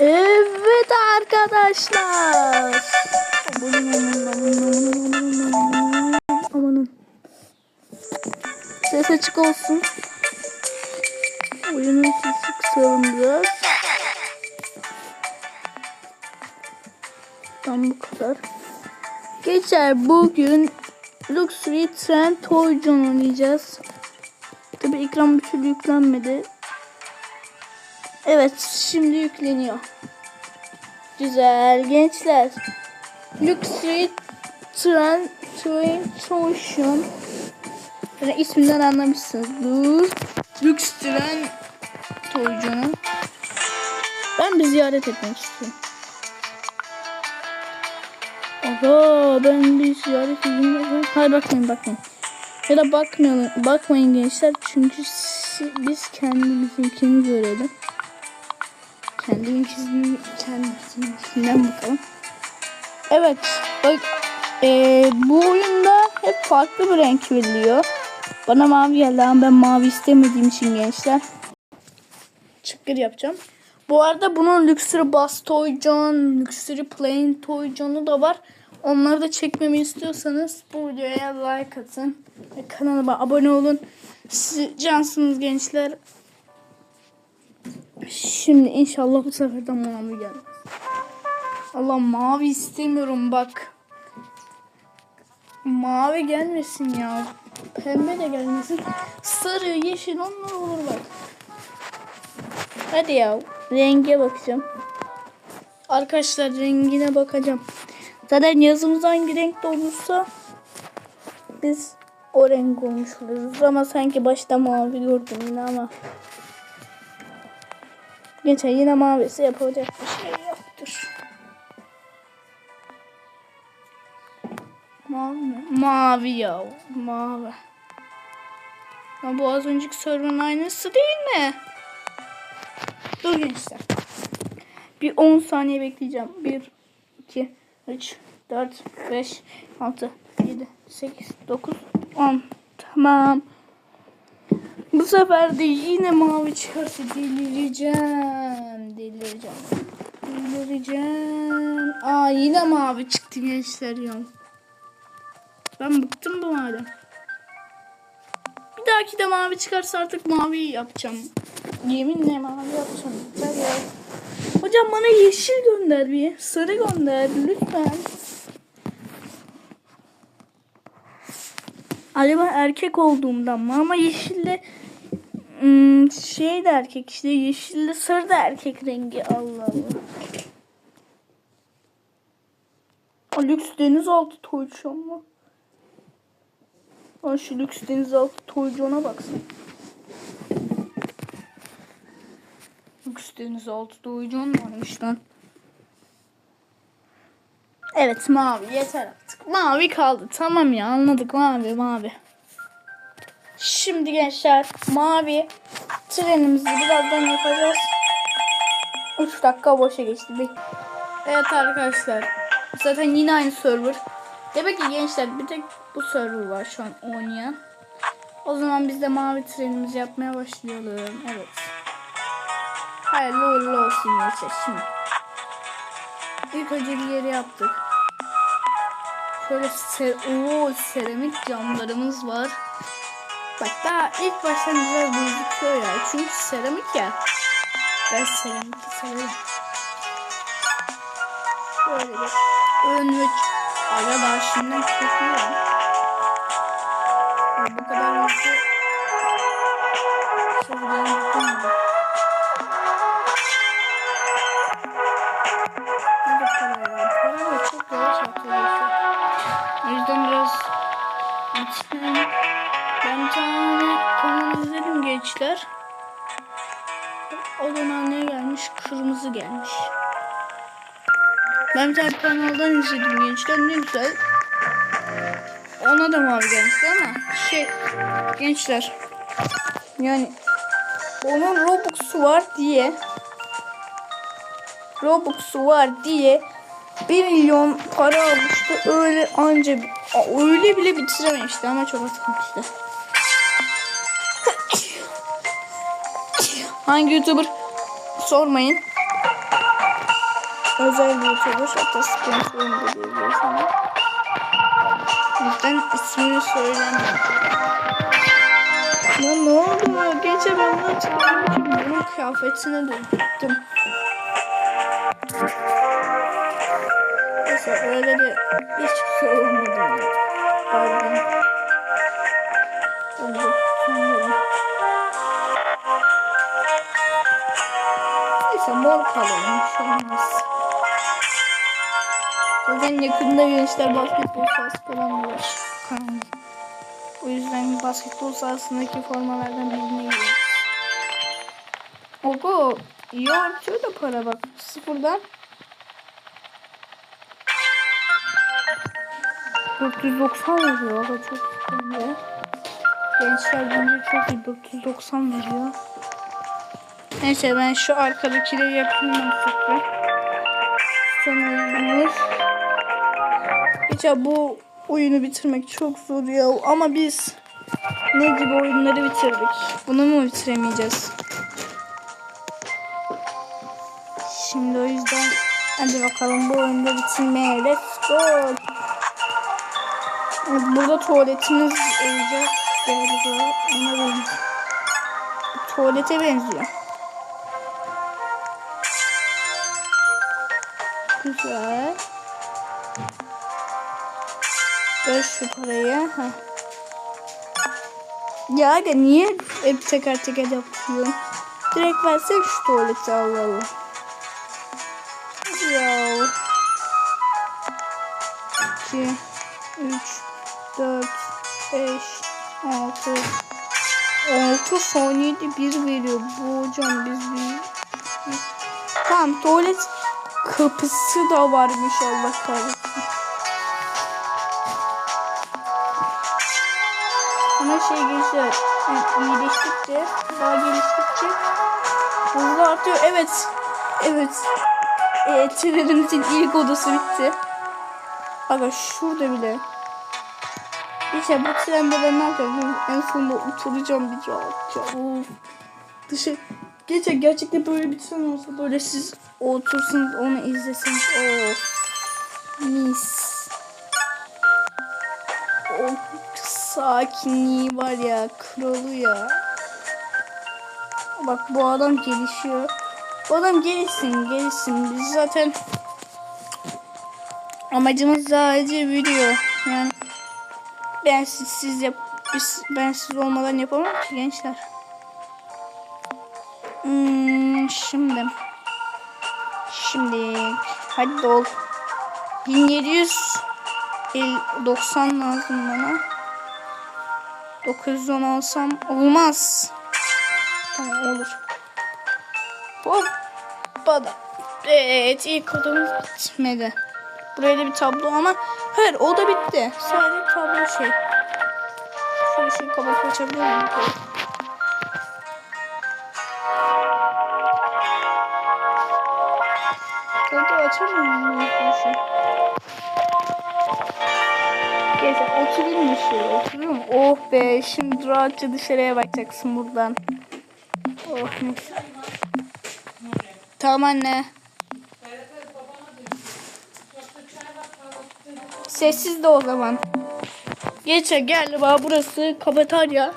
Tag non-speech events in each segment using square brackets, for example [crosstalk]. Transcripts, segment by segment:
Evet arkadaşlar. Amanın. Ses açık olsun. Oyunun sesi kısalım biraz. Tam bu kadar. Geçer bugün Luxury Trend Toycon oynayacağız. Tabi ekran bir türlü yüklenmedi. Evet şimdi yükleniyor. Güzel gençler. Luxury Trend Toycon yani isminden anlamışsınız. Lux Trend Toycon'u. Ben bir ziyaret etmek istiyorum. Aha ben bir ziyaret edeyim. Hayır bakmayın bakmayın. Ya da bakmayalım, bakmayın gençler çünkü biz kendimizinkini görelim. Kendiminkini kendimizinkinden bakalım. Evet bak eee, bu oyunda hep farklı bir renk veriliyor. Bana mavi geldi ama ben mavi istemediğim için gençler. Çıkır yapacağım. Bu arada bunun Luxury Bass Toy John, Luxury Plain Toy John'u da var. Onları da çekmemi istiyorsanız bu videoya like atın. Ve kanalıma abone olun. Siz cansınız gençler. Şimdi inşallah bu sefer de mavi gelmez. Allah mavi istemiyorum bak. Mavi gelmesin ya. Pembe de gelmesin. Sarı, yeşil onlar olur bak. Hadi ya. Renge bakacağım. Arkadaşlar rengine bakacağım. Zaten yazımız hangi renkte olursa biz o renk olmuş oluruz. Ama sanki başta mavi gördüm yine ama. Geçen yine mavisi yapacak bir şey yoktur. Mavi mi? Mavi ya. Mavi. Ama bu az önceki server'ın aynısı değil mi? Dur gençler. Bir 10 saniye bekleyeceğim. 1, 2, 3, 4, 5, 6, 7, 8, 9, 10. Tamam. Bu sefer de yine mavi çıkarsa delireceğim. Delireceğim. Delireceğim. Aa yine mavi çıktı gençler ya. Ben bıktım bu maviden. Bir dahaki de mavi çıkarsa artık mavi yapacağım. Yeminle mavi yapacağım. Yeter ya. Hocam bana yeşil gönder bir. Sarı gönder lütfen. Acaba erkek olduğumdan mı? Ama yeşille hmm, şey de erkek işte yeşille sarı da erkek rengi Allah Allah. Lüks denizaltı toycu mu? Aa, şu lüks denizaltı toycuğuna baksana. Lüks denizaltı toycuğun varmış lan. Evet mavi yeter artık. Mavi kaldı. Tamam ya anladık mavi mavi. Şimdi gençler mavi trenimizi birazdan yapacağız. 3 dakika boşa geçti. Evet arkadaşlar. Zaten yine aynı server. Demek ki gençler bir tek bu server var şu an oynayan. O zaman biz de mavi trenimizi yapmaya başlayalım. Evet. Hayırlı uğurlu olsun gençler şimdi. İlk önce bir yeri yaptık. Şöyle ser Oo, seramik camlarımız var. Bak daha ilk baştan güzel gözüküyor ya. Çünkü seramik ya. Ben seramik severim. Böyle bir ön ve ara daha şimdiden çekiyor. Bu kadar hızlı şuradan gittim tane kanal izledim gençler. O zaman ne gelmiş? Kırmızı gelmiş. Ben bir tane kanaldan izledim gençler. Ne güzel. Ona da mavi gelmişti ama şey gençler yani onun Robux'u var diye Robux'u var diye 1 milyon para almıştı. Öyle anca öyle bile bitirememişti ama çok az. Hangi YouTuber sormayın. özel bir YouTuber. Hatta sponsorum da diyebiliriz ama. O yüzden ismini söylemiyorum. Lan ne oldu? Gece ben hatırlıyorum ki bunun kıyafetine döndüm. Neyse öyle de hiç şey Bir şey olmaz. Zaten yakında gençler basketbol sahası falan var. O yüzden basketbol sahasındaki formalardan birini giyiyoruz. Ogo iyi artıyor da para bak. Sıfırdan 490 veriyor. O da çok iyi. Gençler bence çok iyi. 490 veriyor. Neyse ben şu arkadakileri yapayım sıfır. Sanırım. Geçen bu oyunu bitirmek çok zor ya. Ama biz ne gibi oyunları bitirdik? Bunu mu bitiremeyeceğiz? Şimdi o yüzden hadi bakalım bu oyunda bitirmeye. Let's go. Burada tuvaletimiz olacak galiba. Ona benziyor. Tuvalete benziyor. Güzel. Ver şu parayı. Ha. Ya aga niye hep teker teker yapıyorsun? Direkt versek şu tuvaleti Allah Allah. Ya. 2 3 4 5 6 6 saniyede bir veriyor. Bu hocam biz bir... Tamam tuvalet kapısı da varmış Allah kahretsin. Ama şey yani iyileştikçe daha geliştikçe hızlı artıyor. Evet. Evet. E, trenimizin ilk odası bitti. Aga şurada bile. İşte bu trende ben ne yapacağım? En sonunda oturacağım bir rahatça. Of. Geçe gerçekten böyle bir tren olsa böyle siz otursunuz onu izlesiniz. Of. Mis. O sakinliği var ya kralı ya. Bak bu adam gelişiyor. Bu adam gelişsin gelişsin. Biz zaten amacımız sadece video. Yani ben siz, siz yap ben siz olmadan yapamam ki gençler. Şimdi şimdi hadi dol 1700 El- 90 lazım bana. 910 alsam olmaz. Tamam olur. Hoppa da. Evet ilk odamız bitmedi. Buraya da bir tablo ama hayır o da bitti. Sadece tablo şey. Şu ışığı kapatıp açabiliyor muyum? Bu ışığı? Neyse oturayım mı şöyle oturuyorum. Oh be şimdi rahatça dışarıya bakacaksın buradan. Oh neyse. Tamam anne. Sessiz de o zaman. Geçe galiba burası kafeterya.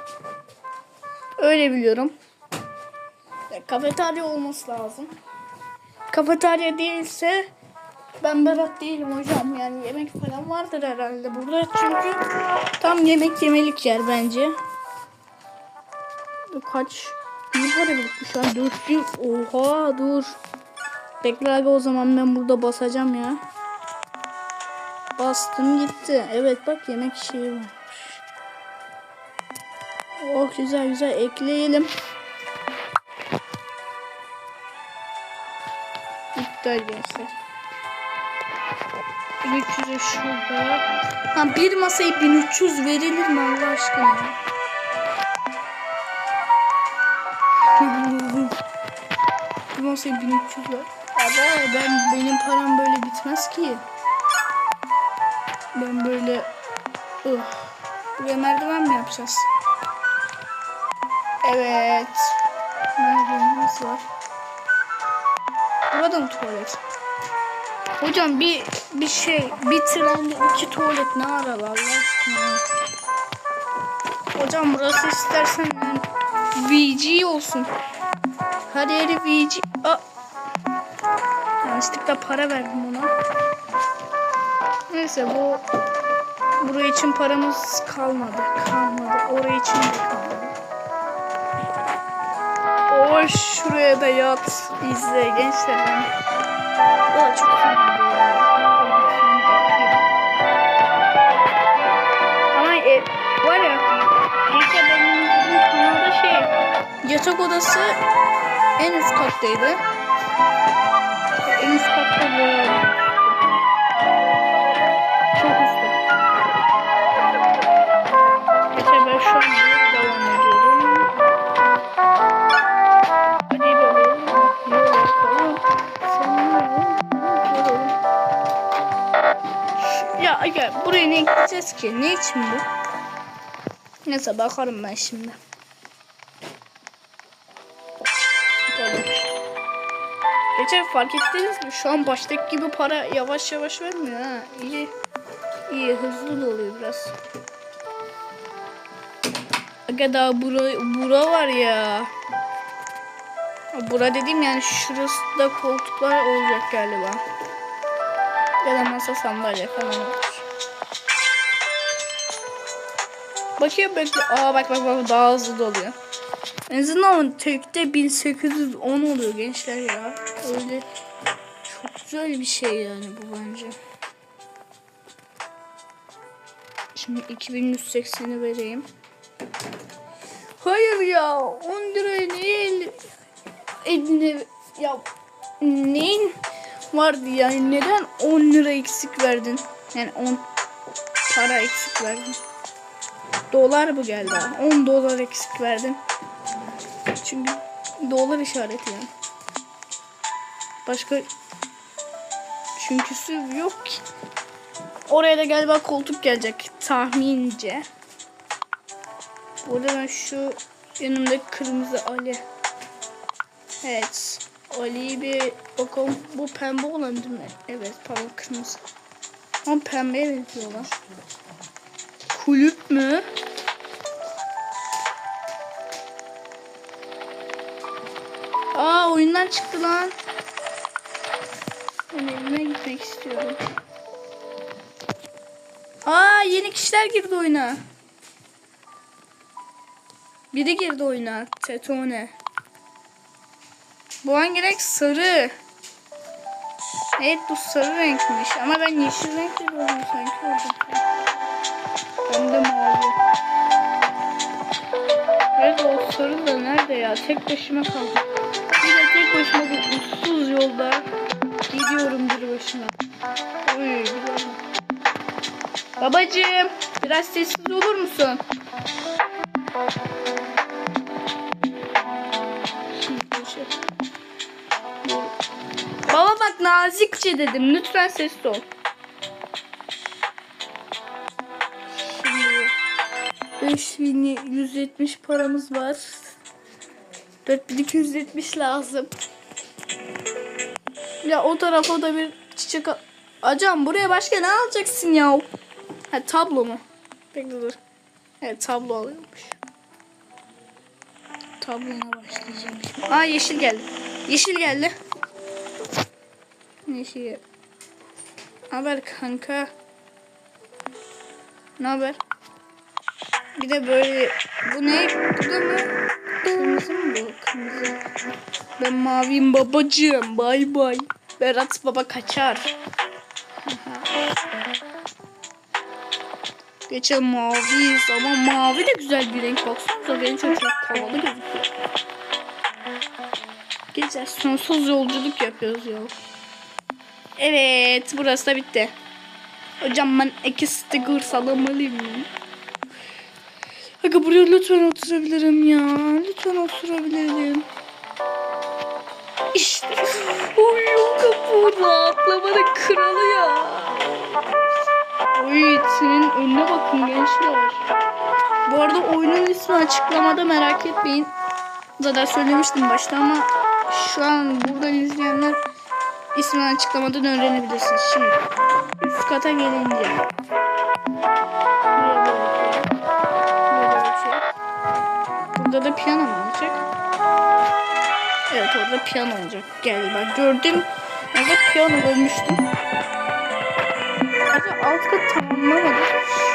Öyle biliyorum. Ya, kafeterya olması lazım. Kafeterya değilse ben berrak değilim hocam. Yani yemek falan vardır herhalde burada. Çünkü tam yemek yemelik yer bence. Kaç? İyi para birikmiş an. 4000. Oha dur. Bekle abi o zaman ben burada basacağım ya. Bastım gitti. Evet bak yemek şeyi varmış. Oh güzel güzel ekleyelim. İptal gençler. 1300'e şurada. Ha bir masaya 1300 verilir mi Allah aşkına? [laughs] bir masaya 1300 ver. Abi ben benim param böyle bitmez ki. Ben böyle uh. Buraya merdiven mi yapacağız? Evet. Merdivenimiz var. Mı tuvalet? Hocam bir bir şey, bir trende iki tuvalet ne aralar Allah aşkına. Hocam burası istersen yani VG olsun. Her yeri VG. Aa. Yanlışlıkla para verdim ona. Neyse bu buraya için paramız kalmadı. Kalmadı. Oraya için de kalmadı. O şuraya da yat. izle gençler. Ben. Çok. Ama e, var ya gençler benim kanalda şey yatak odası en üst kattaydı. En üst katta böyle Ya buraya ne gideceğiz ki? Ne için bu? Neyse bakarım ben şimdi. Geçen fark ettiniz mi? Şu an baştaki gibi para yavaş yavaş vermiyor ha. İyi. İyi hızlı doluyor biraz. Aga daha bura, bura var ya. Bura dediğim yani şurası da koltuklar olacak galiba. Ya da masa sandalye falan Bakayım bekle. Aa bak bak bak daha hızlı doluyor. En azından tekte 1810 oluyor gençler ya. Öyle çok güzel bir şey yani bu bence. Şimdi 2180'i vereyim. Hayır ya 10 liraya niye el- eline ya neyin vardı yani neden 10 lira eksik verdin? Yani 10 para eksik verdin. Dolar bu geldi. ha. 10 dolar eksik verdin. Çünkü dolar işareti yani. Başka çünküsü yok ki. Oraya da galiba koltuk gelecek tahmince. Burada ben şu yanımda kırmızı Ali. Evet. Ali'yi bir bakalım. Bu pembe olan değil mi? Evet pardon kırmızı. Ama pembeye benziyorlar. Kulüp mü? Aa oyundan çıktı lan. Ben evime gitmek istiyorum. Aa yeni kişiler girdi oyuna. Biri girdi oyuna. Tetone. Bu hangi renk? Sarı. Evet bu sarı renkmiş. Ama ben yeşil renkle gördüm sanki orada. Ben de mavi. Evet o sarı da nerede ya? Tek başıma kaldım. Bir de tek başıma bu uçsuz yolda gidiyorum bir başına. Oy güzel. Babacığım biraz sessiz olur musun? Baba bak nazikçe dedim. Lütfen sessiz ol. 5170 paramız var. 4270 lazım. Ya o tarafa da bir çiçek Acam buraya başka ne alacaksın ya? Ha tablo mu? Bekle dur. Evet tablo alıyormuş. Tablona başlayacağım. Aa yeşil geldi. Yeşil geldi. Yeşil. Haber kanka. Ne haber? Bir de böyle bu ne? Bu mı? Kırmızı mı bu? Kırmızı. Ben maviyim babacığım. Bay bay. Berat baba kaçar. Geçen maviyiz ama mavi de güzel bir renk. Baksanıza benim çok çok havalı gözüküyor. Gece sonsuz yolculuk yapıyoruz ya. Evet burası da bitti. Hocam ben iki sticker salamalıyım? Aga buraya lütfen oturabilirim ya. Lütfen oturabilirim. İşte. Oy kapı rahatlamanın kralı ya. Oy senin önüne bakın gençler. Bu arada oyunun ismi açıklamada merak etmeyin. Zaten söylemiştim başta ama şu an buradan izleyenler ismini açıklamadan öğrenebilirsiniz. Şimdi üst kata gelince Burada da piyano olacak? Evet orada piyano olacak. Gel bak gördüm. Orada piyano görmüştüm. Acaba alt kat tamamlamadık.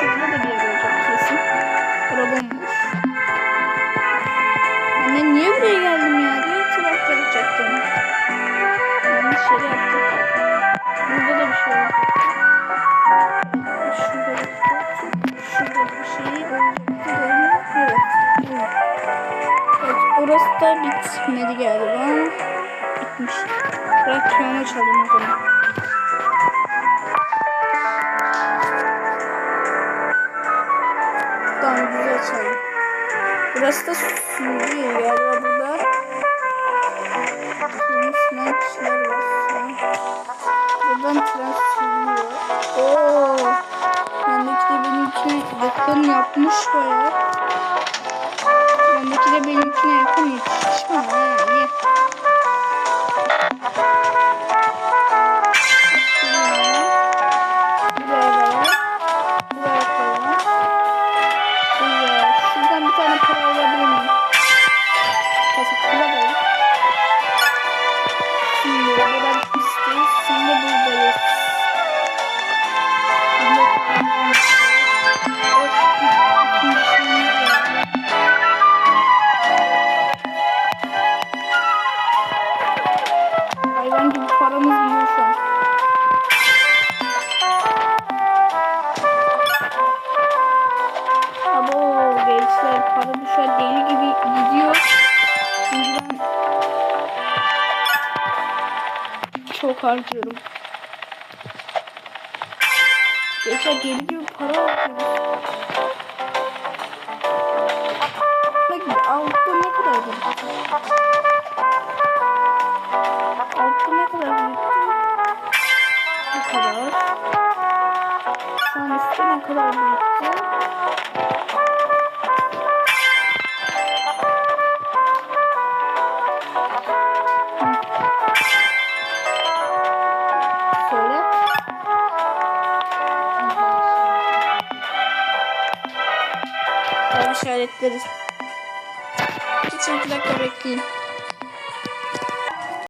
Şurada da bir yer olacak kesin. Bura bomboş. Anne niye buraya geldim da bitmedi galiba. Bitmiş. Bırak piyano çalayım o zaman. Tamam güzel çaldım. Burası da sürücü galiba burada. Suyun üstünden kişiler var. Buradan tren sürüyor. Oo. Yandaki de benimkine yakın yapmış bayağı.